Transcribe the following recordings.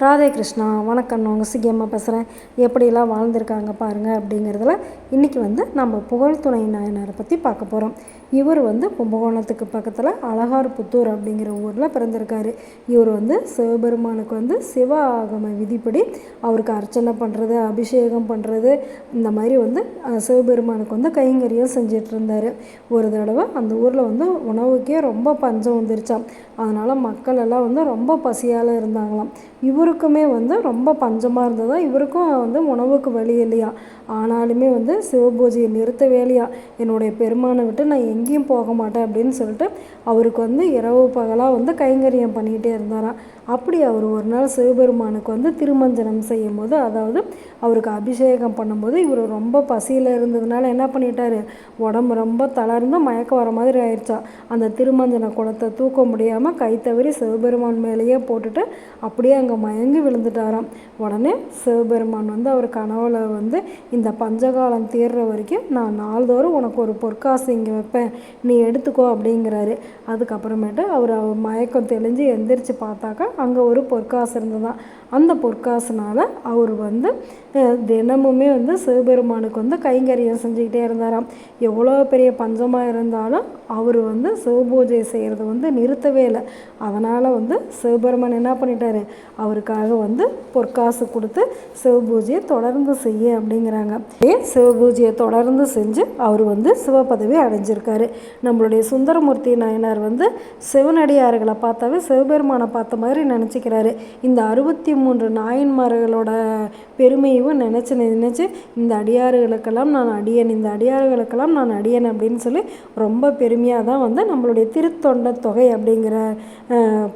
ராதே கிருஷ்ணா வணக்கம். நான் உங்கள் சிகியம்மா பேசுகிறேன் எப்படியெல்லாம் வாழ்ந்திருக்காங்க பாருங்கள் அப்படிங்கிறதுல இன்றைக்கி வந்து நம்ம புகழ் துணை நாயனாரை பற்றி பார்க்க போகிறோம் இவர் வந்து கும்பகோணத்துக்கு பக்கத்தில் அழகார் புத்தூர் அப்படிங்கிற ஊரில் பிறந்திருக்காரு. இவர் வந்து சிவபெருமானுக்கு வந்து சிவ ஆகம விதிப்படி அவருக்கு அர்ச்சனை பண்ணுறது அபிஷேகம் பண்ணுறது இந்த மாதிரி வந்து சிவபெருமானுக்கு வந்து கைங்கரியம் செஞ்சிட்டு இருந்தார். ஒரு தடவை அந்த ஊரில் வந்து உணவுக்கே ரொம்ப பஞ்சம் வந்துருச்சாம். அதனால் மக்கள் எல்லாம் வந்து ரொம்ப பசியால் இருந்தாங்களாம். இவர் இவருக்குமே வந்து ரொம்ப பஞ்சமாக இருந்ததா? இவருக்கும் வந்து உணவுக்கு வழி இல்லையா? ஆனாலுமே வந்து சிவபூஜையை நிறுத்த வேலையா என்னுடைய பெருமானை விட்டு நான் எங்கேயும் போக மாட்டேன் அப்படின்னு சொல்லிட்டு அவருக்கு வந்து இரவு பகலாக வந்து கைங்கரியம் பண்ணிகிட்டே இருந்தாராம். அப்படி அவர் ஒரு நாள் சிவபெருமானுக்கு வந்து திருமஞ்சனம் செய்யும் போது அதாவது அவருக்கு அபிஷேகம் பண்ணும்போது இவர் ரொம்ப பசியில் இருந்ததுனால என்ன பண்ணிட்டாரு? உடம்பு ரொம்ப தளர்ந்து மயக்கம் வர மாதிரி ஆயிடுச்சா அந்த திருமஞ்சன குளத்தை தூக்க முடியாமல் கை தவறி சிவபெருமான் மேலேயே போட்டுட்டு அப்படியே அங்கே மயங்கி விழுந்துட்டாராம். உடனே சிவபெருமான் வந்து அவர் கனவுல வந்து இந்த பஞ்சகாலம் தீர்ற வரைக்கும் நான் நாள்தோறும் உனக்கு ஒரு பொற்காசு இங்கே வைப்பேன். நீ எடுத்துக்கோ அப்படிங்கிறாரு. அதுக்கப்புறமேட்டு அவர் அவர் மயக்கம் தெளிஞ்சு எந்திரிச்சு பார்த்தாக்கா அங்கே ஒரு பொற்காசு இருந்ததான் அந்த பொற்காசுனால அவர் வந்து தினமுமே வந்து சிவபெருமானுக்கு வந்து கைங்கரியம் செஞ்சுக்கிட்டே இருந்தாராம். எவ்வளோ பெரிய பஞ்சமாக இருந்தாலும் அவர் வந்து சிவபூஜை செய்கிறத வந்து நிறுத்தவே இல்லை. அதனால் வந்து சிவபெருமான் என்ன பண்ணிட்டாரு? அதுக்காக வந்து பொற்காசு கொடுத்து சிவபூஜையை தொடர்ந்து செய்ய அப்படிங்கிறாங்க. சிவபூஜையை தொடர்ந்து செஞ்சு அவர் வந்து சிவபதவி அடைஞ்சிருக்காரு. நம்மளுடைய சுந்தரமூர்த்தி நாயனார் வந்து சிவனடியார்களை பார்த்தாவே சிவபெருமானை பார்த்த மாதிரி நினச்சிக்கிறாரு. இந்த அறுபத்தி மூன்று நாயன்மார்களோட பெருமையும் நினச்சி நினச்சி இந்த அடியார்களுக்கெல்லாம் நான் அடியேன் இந்த அடியார்களுக்கெல்லாம் நான் அடியன் அப்படின்னு சொல்லி ரொம்ப பெருமையாக தான் வந்து நம்மளுடைய திருத்தொண்ட தொகை அப்படிங்கிற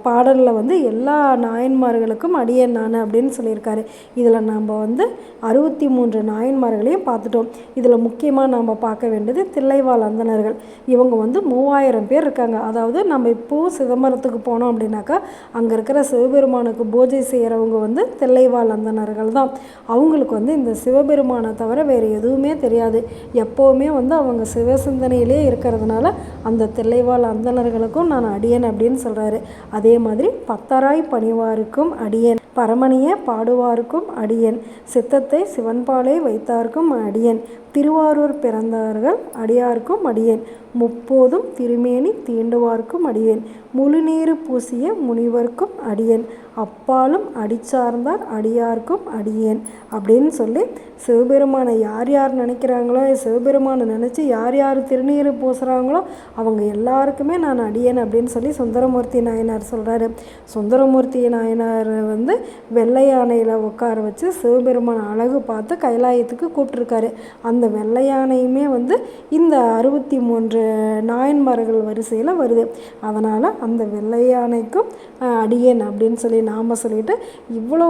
பாடலில் வந்து எல்லா நாயன்மார்களுக்கும் அடியேன் நான் அப்படின்னு சொல்லியிருக்காரு. இதில் நாம் வந்து அறுபத்தி மூன்று நாயன்மார்களையும் பார்த்துட்டோம். இதில் முக்கியமாக நாம் பார்க்க வேண்டியது தில்லைவாழ் அந்தணர்கள். இவங்க வந்து மூவாயிரம் பேர் இருக்காங்க. அதாவது நம்ம இப்போ சிதம்பரத்துக்கு போனோம் அப்படின்னாக்கா அங்கே இருக்கிற சிவபெருமானுக்கு பூஜை செய்கிறவங்க வந்து தில்லைவாழ் அந்தணர்கள் தான். அவங்களுக்கு வந்து இந்த சிவபெருமானை தவிர வேறு எதுவுமே தெரியாது. எப்போவுமே வந்து அவங்க சிவசிந்தனையிலே இருக்கிறதுனால அந்த தில்லைவாழ் அந்தணர்களுக்கும் நான் அடியேன் அப்படின்னு சொல்கிறாரு அதே மாதிரி பத்தராய் பணிவாருக்கும் அடியேன். பரமணிய பாடுவார்க்கும் அடியேன். சித்தத்தை சிவன்பாலே வைத்தார்க்கும் அடியேன். திருவாரூர் பிறந்தவர்கள் அடியார்க்கும் அடியேன். முப்போதும் திருமேனி தீண்டுவார்க்கும் அடியேன். முழுநீறு பூசிய முனிவர்க்கும் அடியேன். அப்பாலும் அடிச்சார்ந்தார் அடியார்க்கும் அடியேன். அப்படின்னு சொல்லி சிவபெருமானை யார் யார் நினைக்கிறாங்களோ சிவபெருமானை நினச்சி யார் யார் திருநீர் பூசுகிறாங்களோ அவங்க எல்லாருக்குமே நான் அடியேன் அப்படின்னு சொல்லி சுந்தரமூர்த்தி நாயனார் சொல்கிறாரு சுந்தரமூர்த்தி நாயனார் வந்து வெள்ளை யானையில் உட்கார வச்சு சிவபெருமான் அழகு பார்த்து கைலாயத்துக்கு கூப்பிட்ருக்காரு அந்த வெள்ளை யானையுமே வந்து இந்த அறுபத்தி மூன்று நாயன்மார்கள் வரிசையில் வருது. அதனால் அந்த வெள்ளை யானைக்கும் அடியேன் அப்படின்னு சொல்லி நாம் சொல்லிட்டு இவ்வளோ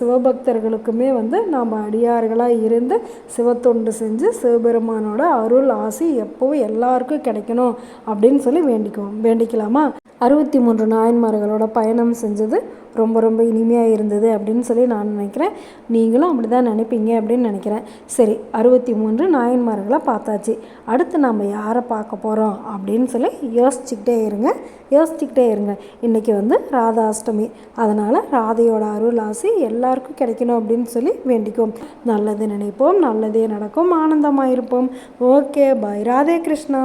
சிவபக்தர்களுக்குமே வந்து நாம் அடியார்களாக இருந்து சிவத்தொண்டு செஞ்சு சிவபெருமானோட அருள் ஆசி எப்போவும் எல்லாருக்கும் கிடைக்கணும் அப்படின்னு சொல்லி வேண்டிக்குவோம். வேண்டிக்கலாமா? அறுபத்தி மூன்று நாயன்மார்களோட பயணம் செஞ்சது ரொம்ப ரொம்ப இனிமையாக இருந்தது அப்படின்னு சொல்லி நான் நினைக்கிறேன். நீங்களும் அப்படி தான் நினைப்பீங்க அப்படின்னு நினைக்கிறேன். சரி அறுபத்தி மூன்று நாயன்மார்களை பார்த்தாச்சு. அடுத்து நம்ம யாரை பார்க்க போகிறோம் அப்படின்னு சொல்லி யோசிச்சுக்கிட்டே இருங்க. யோசிச்சுக்கிட்டே இருங்க. இன்றைக்கி வந்து ராதாஷ்டமி. அதனால் ராதையோட அருள் ஆசை எல்லாருக்கும் கிடைக்கணும் அப்படின்னு சொல்லி வேண்டிக்கும். நல்லது நினைப்போம் நல்லதே நடக்கும் ஆனந்தமாக இருப்போம் ஓகே பாய் ராதே கிருஷ்ணா.